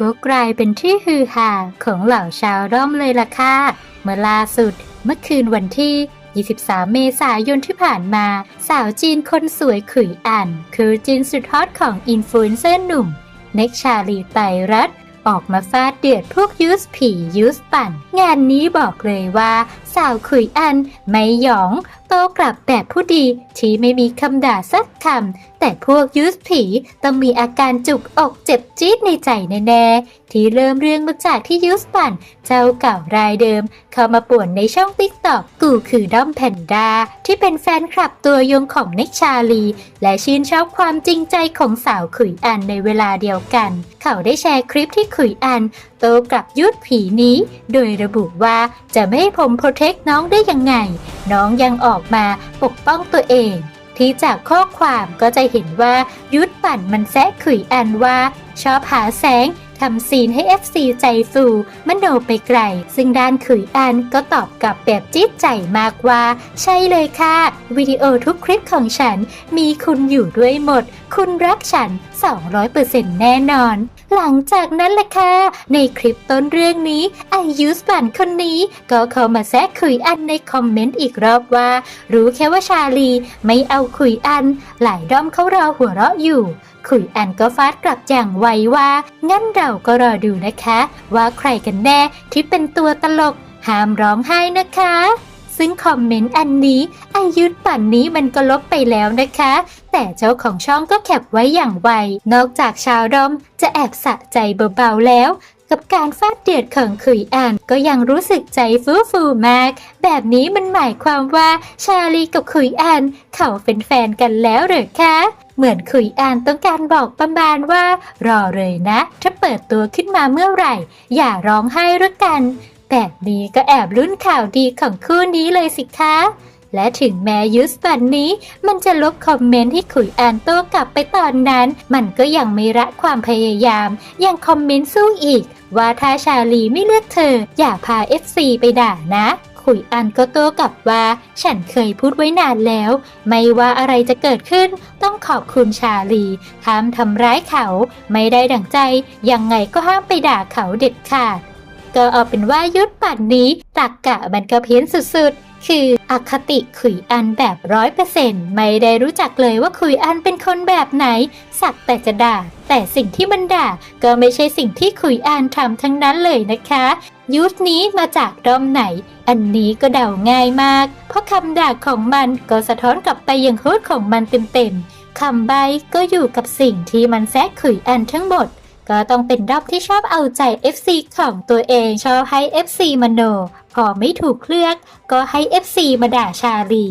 ก็กลายเป็นที่ฮือฮาของเหล่าชาวร่อมเลยล่ะค่ะ เมื่อล่าสุดเมื่อคืนวันที่ 23 เมษายนที่ผ่านมา สาวจีนคนสวยขุยอัน คือจีนสุดฮอตของอินฟลูเอนเซอร์หนุ่ม เน็กชาลีไตรัตออกมาฟาดเดือดพวกยูสผียูสปั่น งานนี้บอกเลยว่า สาวขุยอัน ไม่หยองโตกลับแบบผู้ดีที่ไม่มีคำด่าสักคำแต่พวกยูสผีต้องมีอาการจุกอกเจ็บจี๊ดในใจแน่ๆ ที่เริ่มเรื่องมาจากที่ยูสปั่น เจ้าเก่ารายเดิม เข้ามาป่วนในช่องติ๊กต็อกกูคือด้อมแพนด้าที่เป็นแฟนคลับตัวยงของเน็กชาลี และชื่นชอบความจริงใจของสาวขุยอันในเวลาเดียวกัน เขาได้แชร์คลิปที่ขุยอัน โตกลับยุดผีนี้ โดยระบุว่าจะไม่ให้ผมโปรเทคน้องได้ยังไง น้องยังออกมาปกป้องตัวเอง ที่จากข้อความก็จะเห็นว่ายุดปั่นมันแซะขุยอันว่า ชอบหาแสงทำซีนให้ FC ใจฟูมโนไปไกล ซึ่งด้านขุยอันก็ตอบกลับแบบจี๊ดใจมากว่า ใช่เลยค่ะ วิดีโอทุกคลิปของฉัน มีคุณอยู่ด้วยหมด คุณรักฉัน 200%แน่นอนหลังจากนั้นแหละค่ะ ในคลิปต้นเรื่องนี้ไอยูสบันคนนี้ก็เข้ามาแซะคุยอันในคอมเมนต์อีกรอบว่า รู้แค่ว่าชาลีไม่เอาคุยอัน หลายด้อมเขารอหัวเราะอยู่คุยอันก็ฟาดกลับอย่างไวว่า งั้นเราก็รอดูนะคะ ว่าใครกันแน่ที่เป็นตัวตลก ห้ามร้องไห้นะคะ ซึ่งคอมเมนต์อันนี้ อายุปั่นนี้มันก็ลบไปแล้วนะคะ แต่เจ้าของช่องก็แคปไว้อย่างไว นอกจากชาวดอมจะแอบสะใจเบาๆแล้ว กับการฟาดเดือดของขุยอ่าน ก็ยังรู้สึกใจฟูฟูมาก แบบนี้มันหมายความว่าชาลีกับขุยอ่านเขาเป็นแฟนกันแล้วหรือคะเหมือนขุยอ่านต้องการบอกประมาณว่า รอเลยนะ ถ้าเปิดตัวขึ้นมาเมื่อไหร่ อย่าร้องไห้ละกัน แบบนี้ก็แอบลุ้นข่าวดีของคู่นี้เลยสิคะ และถึงแม้ยุสปันนี้ มันจะลบคอมเมนต์ที่ขุยอ่านโต้กลับไปตอนนั้น มันก็ยังไม่ละความพยายาม ยังคอมเมนต์สู้อีก ว่าถ้าชาลีไม่เลือกเธอ อย่าพา FC ไปด่านะขุยอันก็โต้กลับว่า ฉันเคยพูดไว้นานแล้ว ไม่ว่าอะไรจะเกิดขึ้น ต้องขอบคุณชาลีห้ามทำร้ายเขา ไม่ได้ดั่งใจ ยังไงก็ห้ามไปด่าเขาเด็ดขาด ก็เอาเป็นว่ายุดปั่นนี้ตักกะมันก็เพี้ยนสุดๆ คืออคติขุยอันแบบร้อยเปอร์เซ็นต์ไม่ได้รู้จักเลยว่าขุยอันเป็นคนแบบไหน สักแต่จะด่า แต่สิ่งที่มันด่าก็ไม่ใช่สิ่งที่ขุยอันทำทั้งนั้นเลยนะคะ ยุทธนี้มาจากด้อมไหน อันนี้ก็เดาง่ายมาก เพราะคำด่าของมันก็สะท้อนกลับไปยังโค้ดของมันเต็มๆคำใบก็อยู่กับสิ่งที่มันแซะขุยอันทั้งหมด ก็ต้องเป็นด้อมที่ชอบเอาใจ FC ของตัวเองชอบให้ FC มโน พอไม่ถูกเลือก ก็ให้ FC มาด่าชาลี